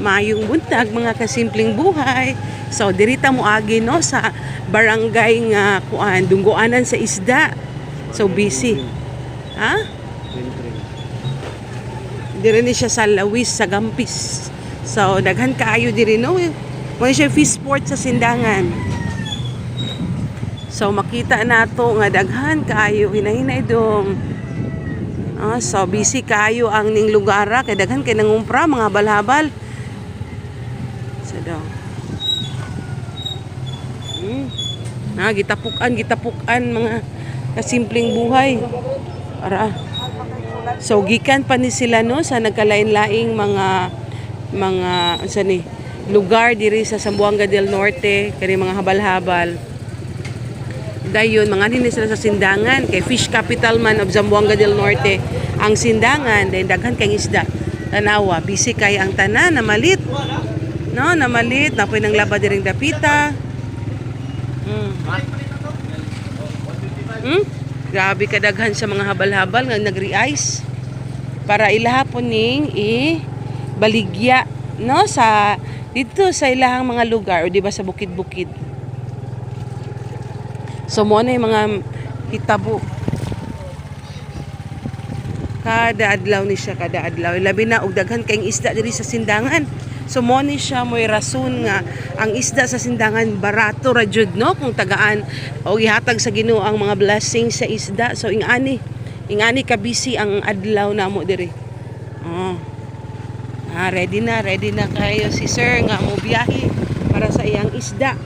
Mayong buntag mga kasimpleng buhay. So dirita mo agi no sa barangay nga kuan dunggoanan sa isda. So busy. Ha? Diri ni siya sa Lawis sa Gampis. So daghan kaayo diri no. Mo siya fish port sa Sindangan. So makita nato nga daghan kaayo hinahinay dong. Ah, so busy kaayo ang ning lugara kay daghan kay nangumpra mga balhabal. So daw. Hmm. Ah, gitapukan, gitapukan mga kasimpleng buhay. Para So gikan pa ni sila no sa nagkalain-laing mga mga sa ni lugar diri sa Zamboanga del Norte kani mga habal-habal. Dayon mga din sila sa Sindangan kay fish capital man of Zamboanga del Norte ang Sindangan dahil daghan kay isda. Tanawa busy kay ang tanan na malit. No, na malit na nang laba diring dapita. Mm. Hmm? Grabe kadaghan sa mga habal-habal nga nagri-ice para ilahapon ning i baligya no sa dito sa ilahang mga lugar o di ba sa bukid-bukid. So mo na yung mga hitabo. Kada adlaw ni siya kada adlaw. Labi na og daghan kayong isda diri sa sindangan. So mo ni siya mo'y rason nga ang isda sa sindangan barato ra jud no kung tagaan o ihatag sa Ginoo ang mga blessing sa isda. So ingani ingani ka busy ang adlaw namo diri. Oh. Ah, ready na, ready na kayo si sir nga mo biyahe para sa iyang isda.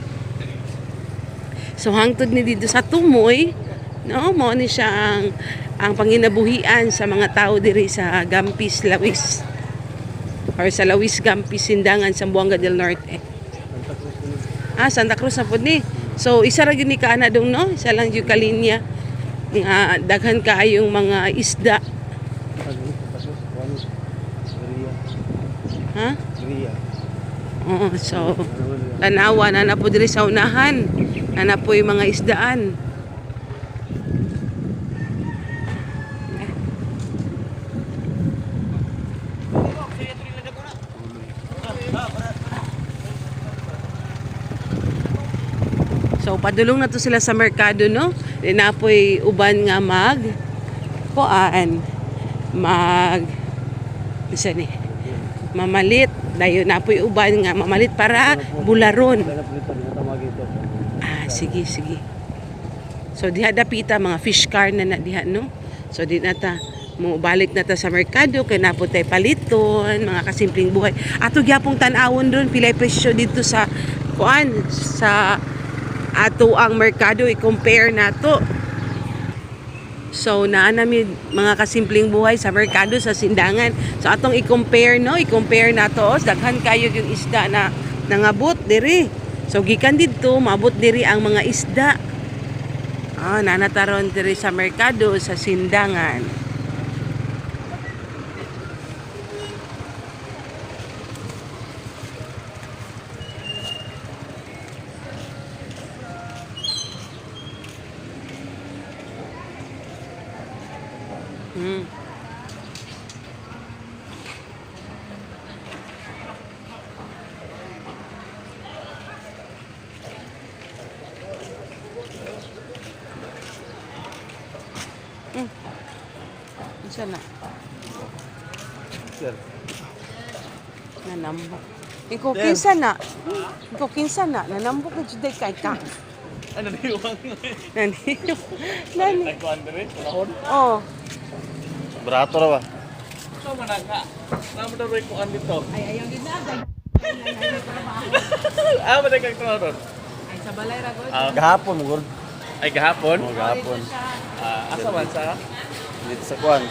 So hangtod ni dito sa tumoy, no, mo ni siya ang ang panginabuhian sa mga tao diri sa Gampis, Lawis. Or sa Lawis, Gampis, Sindangan, Zamboanga del Norte. Ah, Santa Cruz na po ni. So isa ra gyud ni kaana dong no, isa lang yung kalinya. Nga daghan kaayong mga isda. Ha? Oo, so tanawa na na po diri sa unahan. Na na po yung mga isdaan. So padulong na to sila sa merkado no. Di na po'y uban nga mag kuan mag isa ni mamalit dayon na po'y uban nga mamalit para bularon. Ah, sige, sige. So diha dapita mga fish car na na diha no. So di na ta mo balik na ta sa merkado kay napod tay paliton, mga kasimpleng buhay. Ato gyapong tan-awon doon pilay presyo dito sa kuan sa ato ang merkado i-compare nato. So naa namin mga kasimpleng buhay sa merkado sa sindangan. So atong i-compare no, i-compare nato daghan kayo yung isda na nangabot diri. So gikan didto maabot diri ang mga isda. Ah, nanataron diri sa merkado sa sindangan. Hmm. Hmm. Isa na. Nanambok. Ikaw kinsa na. Ikaw kinsa na. Nanambok na juday kay ka. Ano na yung Nani. Nani. Nagkuhan na rin? Panahon? Oh. Barato na ba? So, manaka. Naman na rin kuhan dito. Ay ayaw din na. ah, madagang ito ron. Ay sa balay ra gud. Ah, Gahapon, gud. ay, gahapon? Oh, gahapon. Ah, asa man sa? Dito sa kuan.